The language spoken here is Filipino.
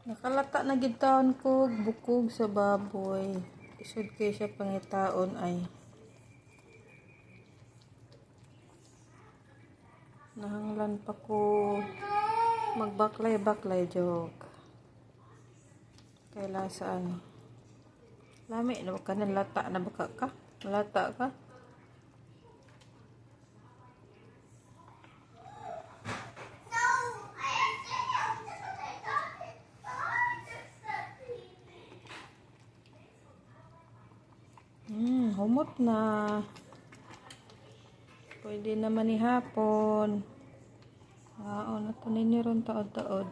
Nakalata na gid taon ko bukog sa baboy. Isod kay siya pangitaon ay Nahanglan pa ko magbaklay-baklay joke. Kaya saan? Lami na ka lata na baka ka? Lata ka? Humot na. Pwede naman ni hapon. Oo, natunin niyo ron taod-taod.